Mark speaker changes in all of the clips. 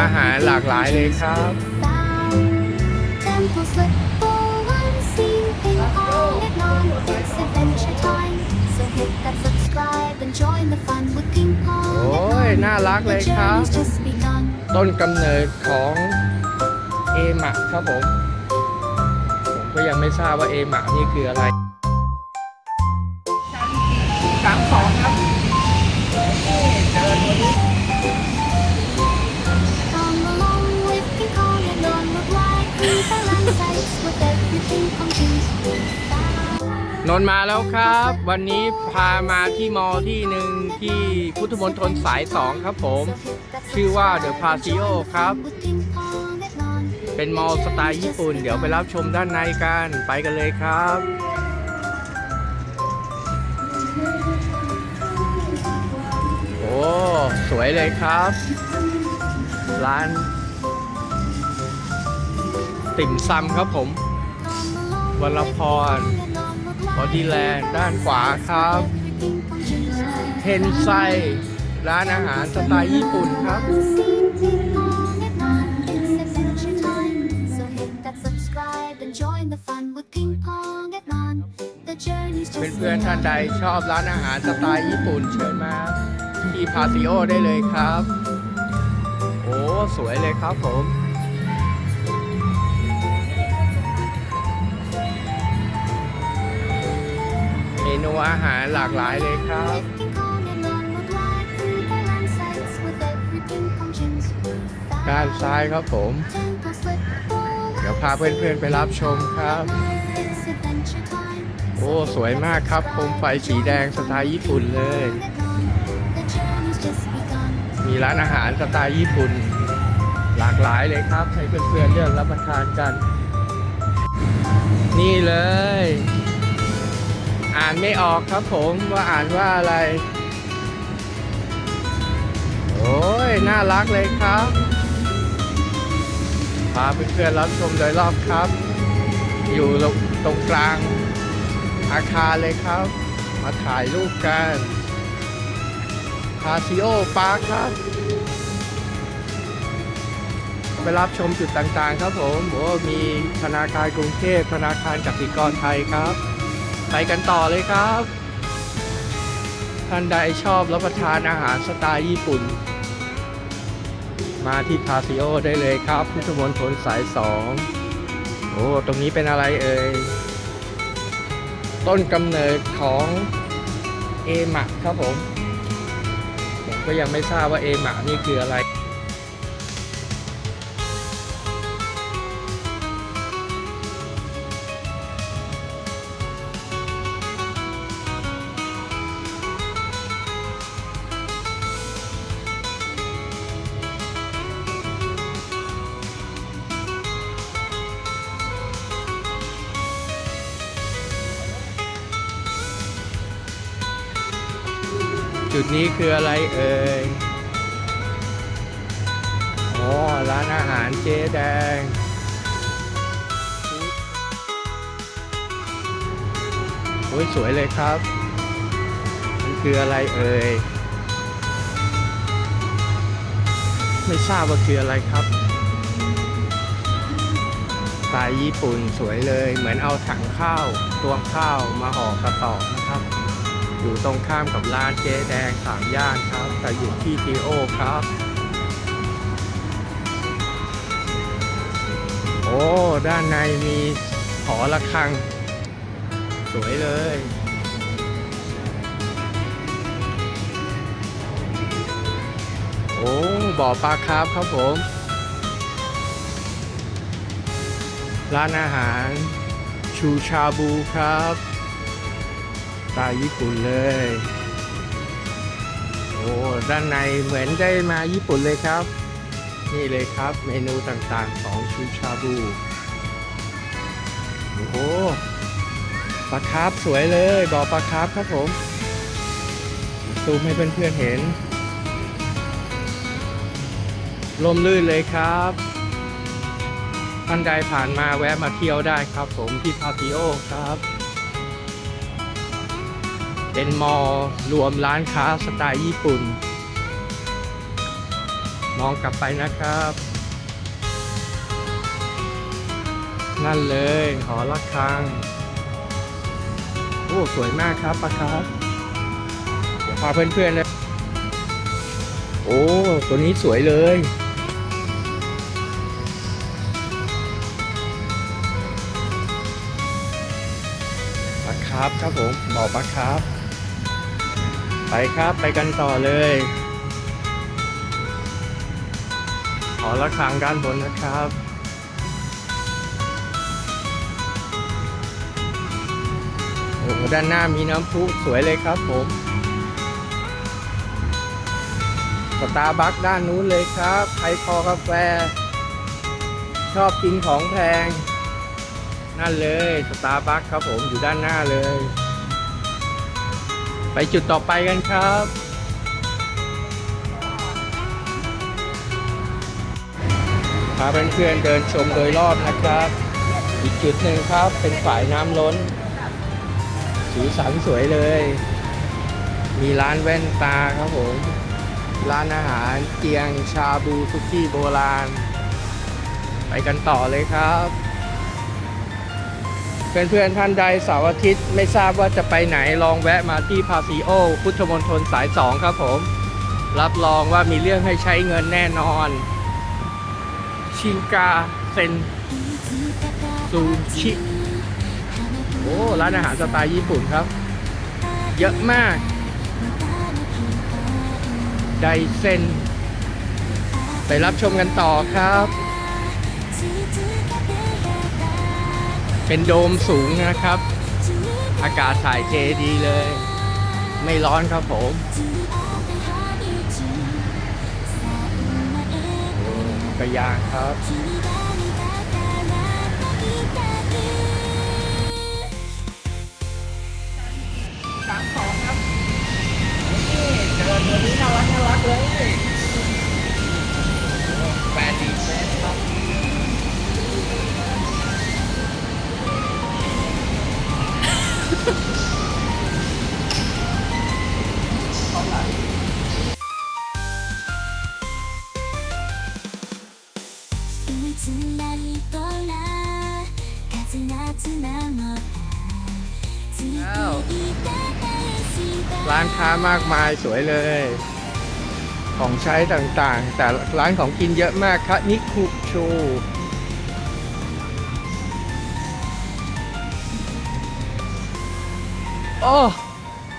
Speaker 1: อาหารหลากหลายเลยครับ โอ้ย น่ารักเลยครับ ต้นกำเนิดของเอมะครับผม ผมก็ยังไม่ทราบว่าเอมะนี่คืออะไรสามสอง นนมาแล้วครับ วันนี้พามาที่มอที่หนึ่งที่พุทธมณฑลสายสองครับผม ชื่อว่า The Paseo ครับ เป็นมอลล์สไตล์ญี่ปุ่น เดี๋ยวไปรับชมด้านในกัน ไปกันเลยครับโอ้สวยเลยครับ ร้าน ติ่มซำครับผมวรพร บอดี้แลนด์ด้านขวาครับเทนไซร้านอาหารสไตล์ญี่ปุ่นครับเพื่อนๆท่านใดชอบร้านอาหารสไตล์ญี่ปุ่นเชิญมาที่พาซิโอได้เลยครับ โอ้ สวยเลยครับผม นูอาหารหลากหลายเลยครับ ด้านซ้ายครับผม เดี๋ยวพาเพื่อนๆไปรับชมครับ โอ้ สวยมากครับโคมไฟสีแดงสไตล์ญี่ปุ่นเลย มีร้านอาหารสไตล์ญี่ปุ่น หลากหลายเลยครับ ให้เพื่อนๆเลือกรับประทานกัน นี่เลย อ่านไม่ออกครับผมว่าอ่านว่าอะไร โอ้ย น่ารักเลยครับพาเพื่อนๆรับชมโดยรอบครับ อยู่ตรงกลางอาคารเลยครับ มาถ่ายรูปกันพาซิโอปาร์คครับ ไปรับชมจุดต่างๆ ครับผมโอ้มีธนาคารกรุงเทพธนาคารกสิกรไทยครับ ไปกันต่อเลยครับ ท่านใดชอบรับประทานอาหารสไตล์ญี่ปุ่น มาที่พาซิโอได้เลยครับพุทธมณฑลสายสองโอ้ตรงนี้เป็นอะไรเอ่ย ต้นกำเนิดของเอมะครับผม ผมก็ยังไม่ทราบว่าเอมะนี่คืออะไร จุดนี้คืออะไรเอ่ยอ๋อร้านอาหารเจ๊แดง โอ้ยสวยเลยครับ มันคืออะไรเอ่ย ไม่ทราบว่าคืออะไรครับสไตล์ญี่ปุ่นสวยเลย เหมือนเอาถังข้าวตวงข้าวมาห่อกระสอบนะครับ อยู่ตรงข้ามกับร้านเจ๊แดงสามย่านครับ แต่อยู่ที่ทีโอครับ โอ้ ด้านในมีหอระฆัง สวยเลยโอ้บ่อปลาคาร์ฟครับผม ร้านอาหารชูชาบูครับ ตล์ญี่ปุ่นเลย โอ้ด้านในเหมือนได้มาญี่ปุ่นเลยครับ นี่เลยครับเมนูต่างๆของชูชาบู โอ้โหปลาคาร์ฟสวยเลยบ่อปลาคาร์ฟครับผมซูมให้เพื่อนๆเห็นลมลื่นเลยครับท่านใดผ่านมาแวะมาเที่ยวได้ครับผมที่พาติโอครับ เป็นมอลล์รวมร้านค้าสไตล์ญี่ปุ่น มองกลับไปนะครับ นั่นเลยหอระฆัง โอ้ สวยมากครับปะครับ เดี๋ยวพาเพื่อนๆเลย โอ้ ตัวนี้สวยเลยปลาคร์ฟครับผมบ่อปลาคร์ฟ ไปครับไปกันต่อเลยหอระฆังด้านบนนะครับโอ้โหด้านหน้ามีน้ำพุสวยเลยครับผมสตาร์บัคด้านนู้นเลยครับใครคอกาแฟ ชอบกินของแพง นั่นเลยสตาร์บัคครับผมอยู่ด้านหน้าเลย ไปจุดต่อไปกันครับ พาเพื่อนๆเดินชมโดยรอบนะครับ อีกจุดหนึ่งครับเป็นฝ่ายน้ำล้นสีสันสวยเลย มีร้านแว่นตาครับผม ร้านอาหารเกียงชาบูซุกี้โบราณ ไปกันต่อเลยครับ เพื่อนๆท่านใดเสาร์อาทิตย์ไม่ทราบว่าจะไปไหนลองแวะมาที่พาซิโอ พุทธมณฑลสาย 2 ครับผม รับรองว่ามีเรื่องให้ใช้เงินแน่นอน ชิงกาเซนซูชิ โอ้ ร้านอาหารสไตล์ญี่ปุ่นครับ เยอะมาก ไดเซนไปรับชมกันต่อครับ เป็นโดมสูงนะครับ อากาศถ่ายเทดีเลย ไม่ร้อนครับผมกระยางครับสามสองครับนี่เจอตัวนี้น่ารักน่ารักเลย ร้านค้ามากมายสวยเลย ของใช้ต่างๆ แต่ร้านของกินเยอะมากคะนิคุชูโอ้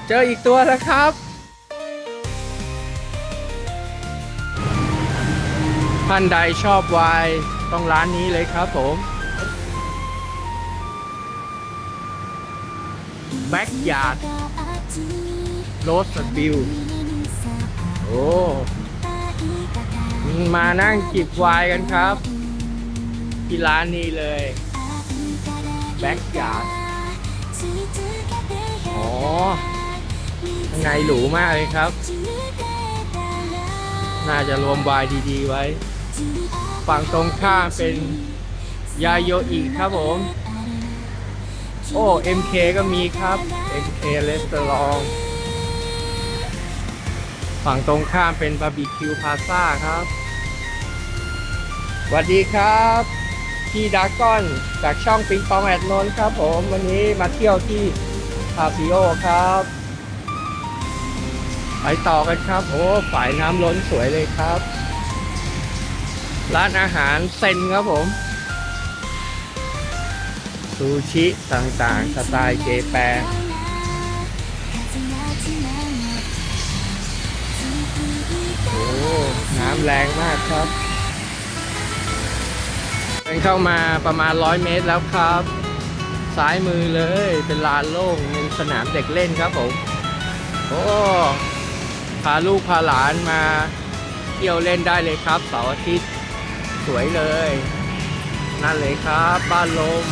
Speaker 1: เจออีกตัวแล้วครับ ท่านใดชอบวายต้องร้านนี้เลยครับผมแบ็กยาร์ด โรสบิลโอ้มานั่งจิบวายกันครับ ที่ร้านนี้เลยแบ็กการ์ดอ๋อไงหรูมากเลยครับ น่าจะรวมไวายดีๆไว้ ฝั่งตรงข้ามเป็นยาโยอิครับผม โอ้ MK ก็มีครับ MK เลสเตอรอง ฝั่งตรงข้ามเป็นบาร์บีคิวพาซ่าครับสวัสดีครับพี่ดากอนจากช่องปิงปองแอดนนท์ครับผมวันนี้มาเที่ยวที่พาซิโอครับ ไปต่อกันครับโอ้ฝ่ายน้ำล้นสวยเลยครับ ร้านอาหารเซนครับผม ซูชิต่างๆ สไตล์เจแปน โอ้น้ำแรงมากครับเดินเข้ามาประมาณร้อยเมตรแล้วครับ ซ้ายมือเลยเป็นลานโล่งเป็นสนามเด็กเล่นครับผมโอ้พาลูกพาหลานมาเที่ยวเล่นได้เลยครับเสาร์อาทิตย์สวยเลย นั่นเลยครับ บ้านลม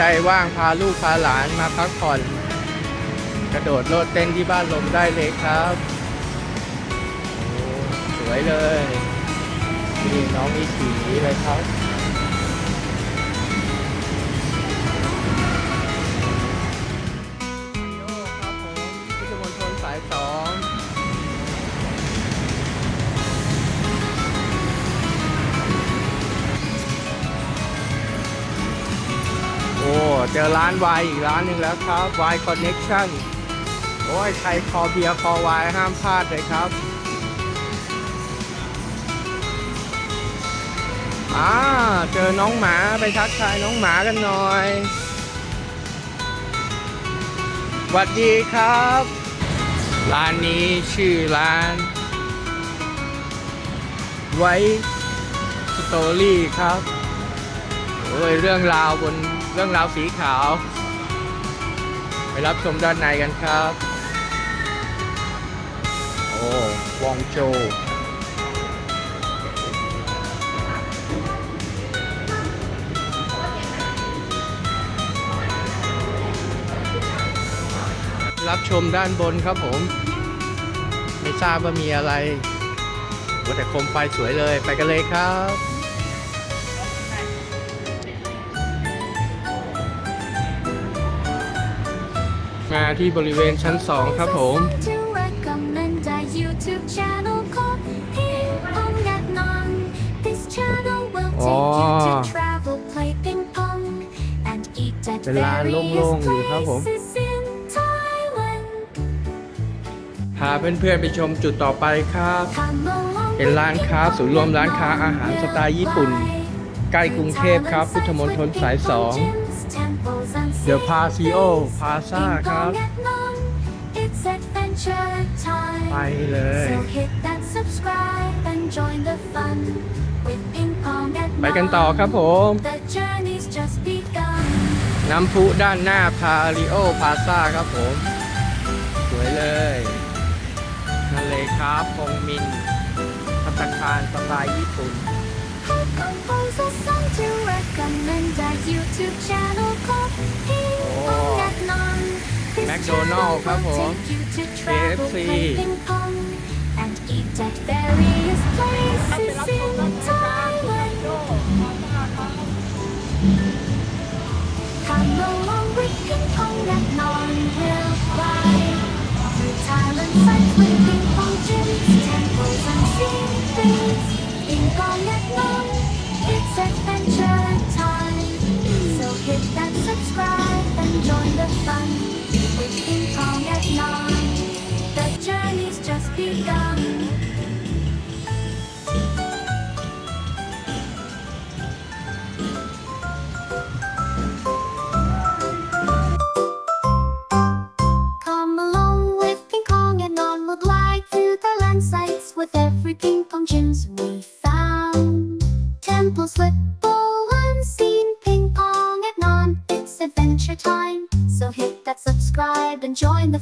Speaker 1: ใดว่างพาลูกพาหลานมาพักผ่อน กระโดดโลดเต้นที่บ้านลมได้เลยครับสวยเลยนี่น้องมีสีเลยครับ อร้านวายอีกร้านหนึ่งแล้วครับวายคอนเน็กชั่นโอ้ยใครคอเบียร์คอวายห้ามพลาดเลยครับอ่าเจอน้องหมาไปทักทายน้องหมากันหน่อยสวัสดีครับ ร้านนี้ชื่อร้าน ไว้สตอรี่ครับโอ้ยเรื่องราวบน เรื่องราวสีขาว ไปรับชมด้านในกันครับ โอ้วองโจรับชมด้านบนครับผม ไม่ทราบว่ามีอะไรว่าแต่โคมไฟสวยเลยไปกันเลยครับ ที่บริเวณชั้น 2 ครับผม
Speaker 2: To recommend a YouTube channel called Ping Pong at Non. This channel will take you to travel, play ping pong, and eat at
Speaker 1: เป็นร้าน
Speaker 2: various
Speaker 1: โล่งๆอยู่ครับผม
Speaker 2: places in Thailand.
Speaker 1: พาเพื่อนๆไปชมจุดต่อไปครับ
Speaker 2: Come along
Speaker 1: เป็นร้านค้าศูนย์รวมร้านค้าอาหารสไตล์ญี่ปุ่น ใกล้กรุงเทพครับ พุทธมณฑลสายสอง เดอะพาซิโอ พาซาครับ
Speaker 2: It's adventure time.
Speaker 1: ไปเลย
Speaker 2: So hit that subscribe and join the fun with ping pong at
Speaker 1: ไปกันต่อครับผม
Speaker 2: The journey's just begun.
Speaker 1: น้ำพุด้านหน้าพาริโอ พาซาครับผม สวยเลยนั่นเลยครับพงมินพัตตาคารสไตล์ญี่ปุ่น
Speaker 2: Compose a song to recommend a YouTube channel called Ping Pong at Non. This
Speaker 1: McDonald
Speaker 2: channel
Speaker 1: ครับผม
Speaker 2: will take you to travel,
Speaker 1: KFC
Speaker 2: play ping pong, and eat at various places in Thailand. Come along with ping pong at Non will fly through Thailand sights with ping pong gyms, temples and sceneries. Ping pong at and join the